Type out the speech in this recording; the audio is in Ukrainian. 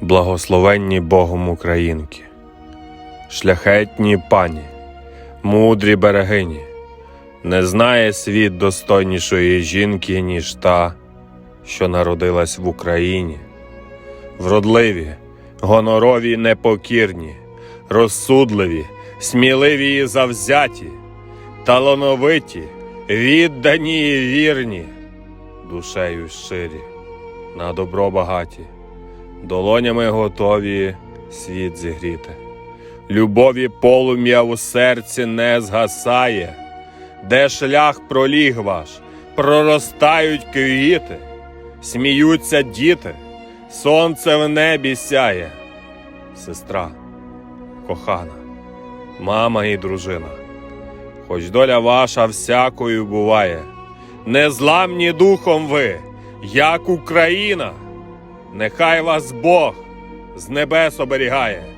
Благословенні Богом Українки, шляхетні пані, мудрі берегині, не знає світ достойнішої жінки, ніж та, що народилась в Україні. Вродливі, гонорові, непокірні, розсудливі, сміливі і завзяті, талановиті, віддані і вірні, душею щирі, на добро багаті, долонями готові світ зігріти. Любові полум'я у серці не згасає, де шлях проліг ваш, проростають квіти, сміються діти, сонце в небі сяє, сестра, кохана, мама і дружина. Хоч доля ваша всякою буває, незламні духом ви, як Україна, нехай вас Бог з небес оберігає.